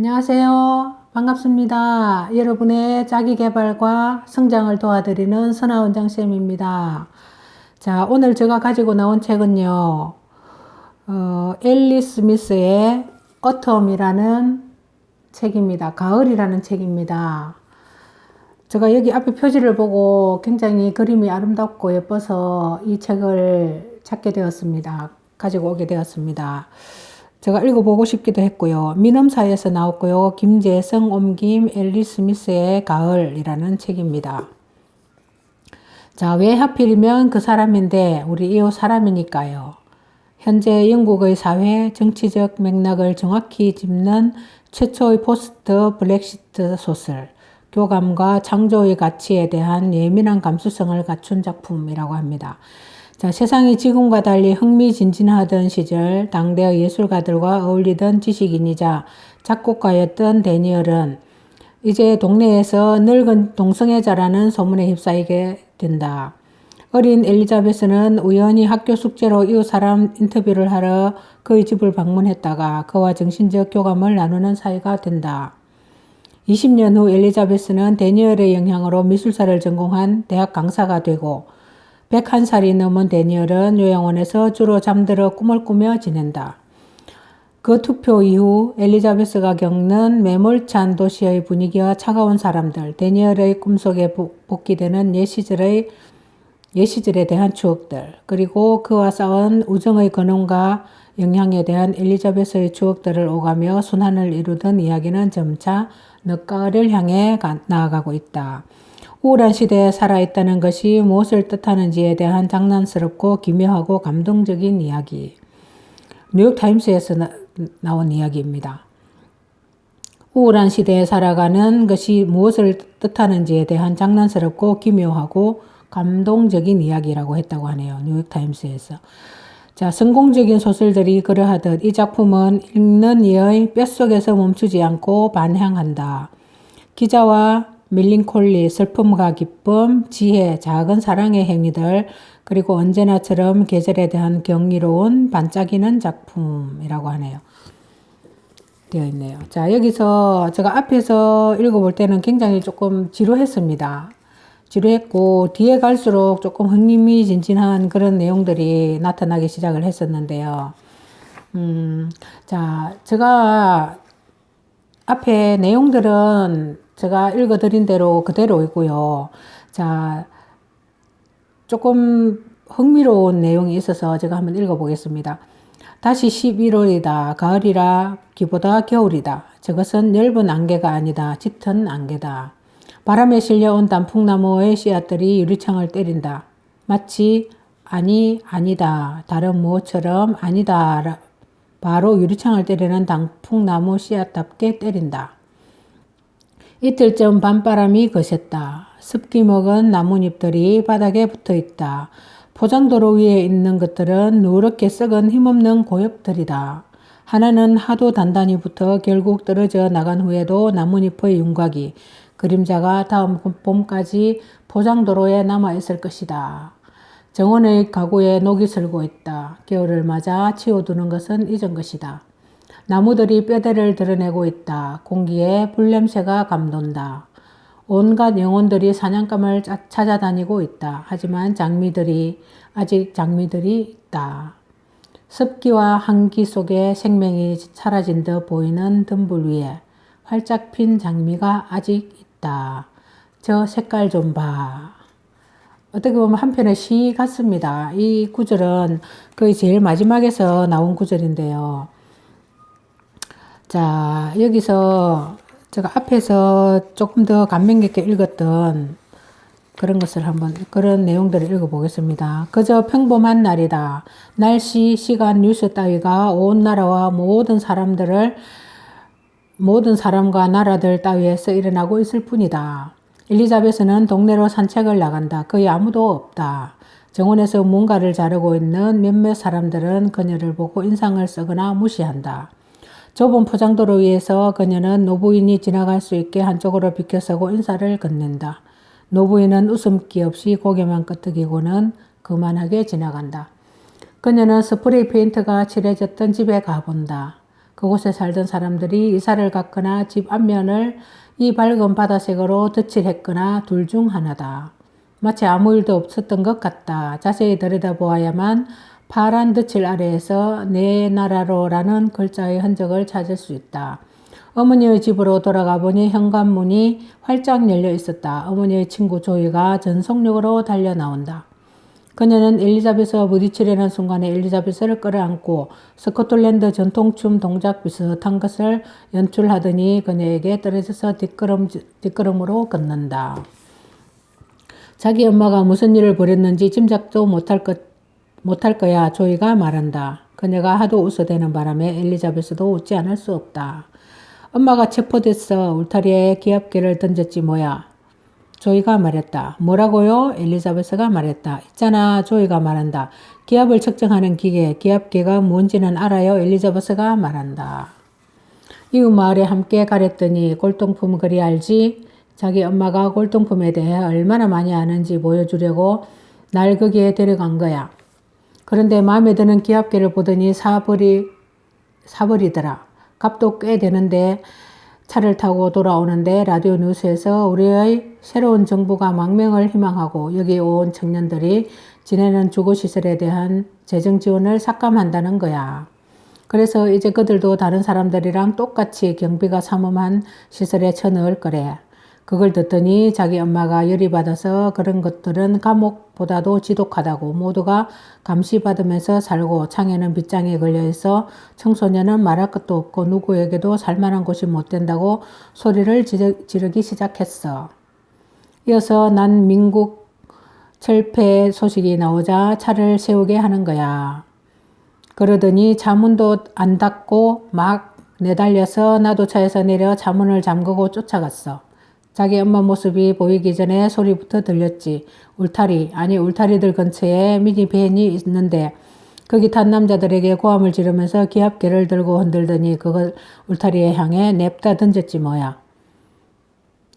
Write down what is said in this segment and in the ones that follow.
안녕하세요. 반갑습니다. 여러분의 자기 개발과 성장을 도와드리는 선아원장 쌤입니다. 자, 오늘 제가 가지고 나온 책은요, 어, 엘리 스미스의 어텀이라는 책입니다. 가을이라는 책입니다. 제가 여기 앞에 표지를 보고 굉장히 그림이 아름답고 예뻐서 이 책을 찾게 되었습니다. 가지고 오게 되었습니다. 제가 읽어보고 싶기도 했고요. 민음사에서 나왔고요. 김재성 옮김 엘리 스미스의 가을이라는 책입니다. 자, 왜 하필이면 그 사람인데 우리 이웃 사람이니까요. 현재 영국의 사회 정치적 맥락을 정확히 짚는 최초의 포스트 브렉시트 소설, 교감과 창조의 가치에 대한 예민한 감수성을 갖춘 작품이라고 합니다. 자, 세상이 지금과 달리 흥미진진하던 시절 당대의 예술가들과 어울리던 지식인이자 작곡가였던 데니얼은 이제 동네에서 늙은 동성애자라는 소문에 휩싸이게 된다. 어린 엘리자베스는 우연히 학교 숙제로 이웃 사람 인터뷰를 하러 그의 집을 방문했다가 그와 정신적 교감을 나누는 사이가 된다. 20년 후 엘리자베스는 데니얼의 영향으로 미술사를 전공한 대학 강사가 되고 101살이 넘은 데니얼은 요양원에서 주로 잠들어 꿈을 꾸며 지낸다. 그 투표 이후 엘리자베스가 겪는 매몰찬 도시의 분위기와 차가운 사람들, 데니얼의 꿈속에 복귀되는 옛 시절의 옛 시절에 대한 추억들, 그리고 그와 싸운 우정의 근원과 영향에 대한 엘리자베스의 추억들을 오가며 순환을 이루던 이야기는 점차 늦가을을 향해 나아가고 있다. 우울한 시대에 살아있다는 것이 무엇을 뜻하는지에 대한 장난스럽고 기묘하고 감동적인 이야기. 뉴욕타임스에서 나, 나온 이야기입니다. 우울한 시대에 살아가는 것이 무엇을 뜻하는지에 대한 장난스럽고 기묘하고 감동적인 이야기라고 했다고 하네요. 뉴욕타임스에서. 자, 성공적인 소설들이 그러하듯 이 작품은 읽는 이의 뼛속에서 멈추지 않고 반향한다. 기자와 밀링콜리, 슬픔과 기쁨, 지혜, 작은 사랑의 행위들, 그리고 언제나처럼 계절에 대한 경이로운 반짝이는 작품이라고 하네요. 되어 있네요. 자, 여기서 제가 앞에서 읽어볼 때는 굉장히 조금 지루했습니다. 지루했고, 뒤에 갈수록 조금 흥미진진한 그런 내용들이 나타나기 시작을 했었는데요. 음, 자, 제가 앞에 내용들은 제가 읽어드린 대로 그대로이고요. 자, 조금 흥미로운 내용이 있어서 제가 한번 읽어보겠습니다. 다시 11월이다. 가을이라 기보다 겨울이다. 저것은 엷은 안개가 아니다. 짙은 안개다. 바람에 실려온 단풍나무의 씨앗들이 유리창을 때린다. 마치 아니 아니다. 다른 무엇처럼 아니다. 바로 유리창을 때리는 단풍나무 씨앗답게 때린다. 이틀 전 밤바람이 거셌다. 습기 먹은 나뭇잎들이 바닥에 붙어 있다. 포장도로 위에 있는 것들은 누렇게 썩은 힘없는 고엽들이다. 하나는 하도 단단히 붙어 결국 떨어져 나간 후에도 나뭇잎의 윤곽이 그림자가 다음 봄까지 포장도로에 남아 있을 것이다. 정원의 가구에 녹이 슬고 있다. 겨울을 맞아 치워두는 것은 잊은 것이다. 나무들이 뼈대를 드러내고 있다. 공기에 불냄새가 감돈다. 온갖 영혼들이 사냥감을 찾아다니고 있다. 하지만 장미들이 아직 장미들이 있다. 습기와 한기 속에 생명이 사라진 듯 보이는 덤불 위에 활짝 핀 장미가 아직 있다. 저 색깔 좀 봐. 어떻게 보면 한편의 시 같습니다. 이 구절은 거의 제일 마지막에서 나온 구절인데요. 자, 여기서 제가 앞에서 조금 더 감명 깊게 읽었던 그런 것을 한번, 그런 내용들을 읽어보겠습니다. 그저 평범한 날이다. 날씨, 시간, 뉴스 따위가 온 나라와 모든 사람들을, 모든 사람과 나라들 따위에서 일어나고 있을 뿐이다. 엘리자베스는 동네로 산책을 나간다. 거의 아무도 없다. 정원에서 뭔가를 자르고 있는 몇몇 사람들은 그녀를 보고 인상을 쓰거나 무시한다. 좁은 포장도로 위에서 그녀는 노부인이 지나갈 수 있게 한쪽으로 비켜서고 인사를 건넨다. 노부인은 웃음기 없이 고개만 끄덕이고는 그만하게 지나간다. 그녀는 스프레이 페인트가 칠해졌던 집에 가본다. 그곳에 살던 사람들이 이사를 갔거나 집 앞면을 이 밝은 바다색으로 덧칠했거나 둘 중 하나다. 마치 아무 일도 없었던 것 같다. 자세히 들여다보아야만 파란 덧칠 아래에서 내 나라로라는 글자의 흔적을 찾을 수 있다. 어머니의 집으로 돌아가 보니 현관문이 활짝 열려 있었다. 어머니의 친구 조이가 전속력으로 달려 나온다. 그녀는 엘리자베스와 부딪히려는 순간에 엘리자베스를 끌어안고 스코틀랜드 전통춤 동작 비슷한 것을 연출하더니 그녀에게 떨어져서 뒷걸음, 뒷걸음으로 걷는다. 자기 엄마가 무슨 일을 벌였는지 짐작도 못할 것, 못할 거야 조이가 말한다. 그녀가 하도 웃어대는 바람에 엘리자베스도 웃지 않을 수 없다. 엄마가 체포됐어. 울타리에 기압계를 던졌지 뭐야. 조이가 말했다. 뭐라고요? 엘리자베스가 말했다. 있잖아. 조이가 말한다. 기압을 측정하는 기계, 기압계가 뭔지는 알아요. 엘리자베스가 말한다. 이웃 마을에 함께 가렸더니 골동품 그리 알지? 자기 엄마가 골동품에 대해 얼마나 많이 아는지 보여주려고 날 거기에 데려간 거야. 그런데 마음에 드는 기압계를 보더니 사버리, 사버리더라. 값도 꽤 되는데 차를 타고 돌아오는데 라디오 뉴스에서 우리의 새로운 정부가 망명을 희망하고 여기 온 청년들이 지내는 주거시설에 대한 재정 지원을 삭감한다는 거야. 그래서 이제 그들도 다른 사람들이랑 똑같이 경비가 삼엄한 시설에 쳐넣을 거래. 그걸 듣더니 자기 엄마가 열이 받아서 그런 것들은 감옥보다도 지독하다고 모두가 감시받으면서 살고 창에는 빗장이 걸려 있어 청소년은 말할 것도 없고 누구에게도 살만한 곳이 못 된다고 소리를 지르기 시작했어. 이어서 난 민국 철폐 소식이 나오자 차를 세우게 하는 거야. 그러더니 자문도 안 닫고 막 내달려서 나도 차에서 내려 자문을 잠그고 쫓아갔어. 자기 엄마 모습이 보이기 전에 소리부터 들렸지. 울타리, 아니 울타리들 근처에 미니밴이 있는데 거기 탄 남자들에게 고함을 지르면서 기압계를 들고 흔들더니 그걸 울타리에 향해 냅다 던졌지 뭐야.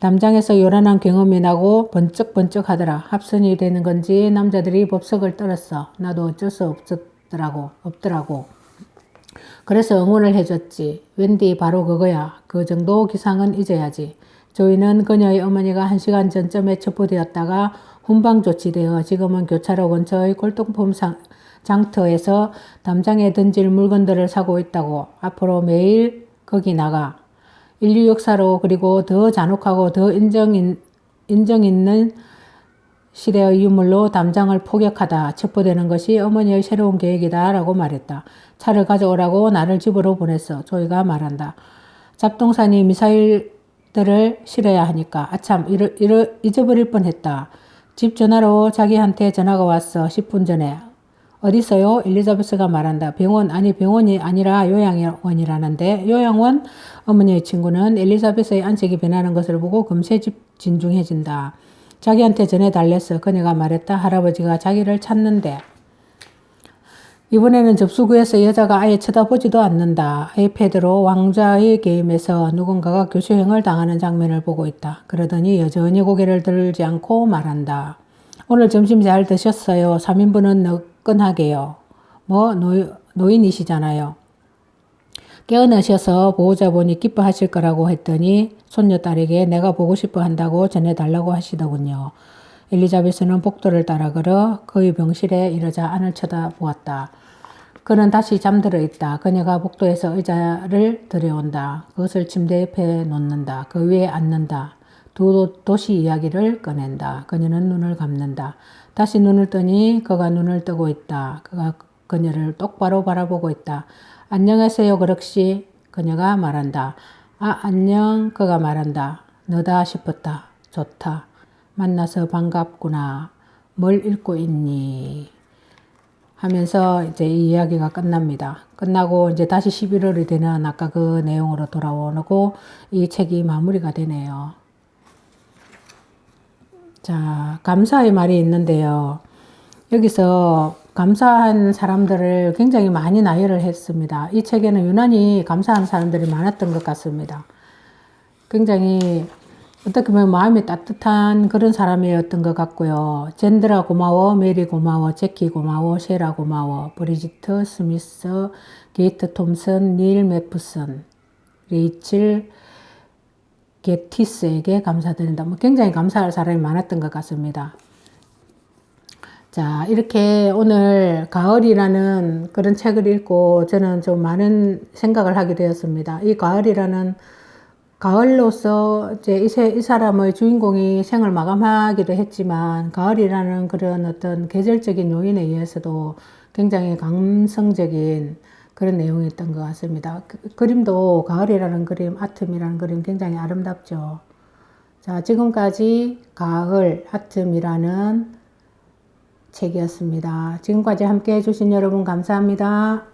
담장에서 요란한 경험이 나고 번쩍번쩍 하더라. 합선이 되는 건지 남자들이 법석을 떨었어. 나도 어쩔 수 없었더라고. 없더라고. 그래서 응원을 해줬지. 웬디 바로 그거야. 그 정도 기상은 잊어야지. 조이는 그녀의 어머니가 한 시간 전쯤에 첩보되었다가 훈방 조치되어 지금은 교차로 근처의 골동품 장터에서 담장에 던질 물건들을 사고 있다고 앞으로 매일 거기 나가 인류 역사로 그리고 더 잔혹하고 더 인정, 인정 있는 시대의 유물로 담장을 포격하다 첩보되는 것이 어머니의 새로운 계획이다 라고 말했다. 차를 가져오라고 나를 집으로 보냈어. 조이가 말한다. 잡동산이 미사일 들을 실어야 하니까 아참 잃어, 잃어, 잊어버릴 뻔했다. 집 전화로 자기한테 전화가 왔어. 10분 전에. 어디서요? 엘리자베스가 말한다. 병원 아니 병원이 아니라 요양원이라는데 요양원 어머니의 친구는 엘리자베스의 안색이 변하는 것을 보고 금세 집 진중해진다. 자기한테 전해 달랬어. 그녀가 말했다. 할아버지가 자기를 찾는데 이번에는 접수구에서 여자가 아예 쳐다보지도 않는다. 아이패드로 왕자의 게임에서 누군가가 교수행을 당하는 장면을 보고 있다. 그러더니 여전히 고개를 들지 않고 말한다. 오늘 점심 잘 드셨어요. 3인분은 너끈하게요. 뭐 노, 노인이시잖아요. 깨어나셔서 보호자분이 기뻐하실 거라고 했더니 손녀딸에게 내가 보고 싶어 한다고 전해달라고 하시더군요. 엘리자베스는 복도를 따라 걸어 그의 병실에 이르자 안을 쳐다보았다. 그는 다시 잠들어 있다. 그녀가 복도에서 의자를 들여온다. 그것을 침대 옆에 놓는다. 그 위에 앉는다. 두 도시 이야기를 꺼낸다. 그녀는 눈을 감는다. 다시 눈을 뜨니 그가 눈을 뜨고 있다. 그가 그녀를 똑바로 바라보고 있다. 안녕하세요, 그럭시. 그녀가 말한다. 아, 안녕. 그가 말한다. 너다 싶었다. 좋다. 만나서 반갑구나. 뭘 읽고 있니? 하면서 이제 이 이야기가 끝납니다. 끝나고 이제 다시 11월이 되는 아까 그 내용으로 돌아오고 이 책이 마무리가 되네요. 자, 감사의 말이 있는데요. 여기서 감사한 사람들을 굉장히 많이 나열을 했습니다. 이 책에는 유난히 감사한 사람들이 많았던 것 같습니다. 굉장히 어떻게 보면 마음이 따뜻한 그런 사람이었던 것 같고요. 젠드라 고마워, 메리 고마워, 제키 고마워, 셰라 고마워, 브리지트, 스미스, 게이트 톰슨, 닐 메프슨, 레이첼, 게티스에게 감사드린다. 뭐 굉장히 감사할 사람이 많았던 것 같습니다. 자, 이렇게 오늘 가을이라는 그런 책을 읽고 저는 좀 많은 생각을 하게 되었습니다. 이 가을이라는 가을로서 이제 이, 세- 이 사람의 주인공이 생을 마감하기도 했지만 가을이라는 그런 어떤 계절적인 요인에 의해서도 굉장히 감성적인 그런 내용이었던 것 같습니다. 그, 그림도 가을이라는 그림, 아툼이라는 그림 굉장히 아름답죠. 자, 지금까지 가을 아툼이라는 책이었습니다. 지금까지 함께 해주신 여러분 감사합니다.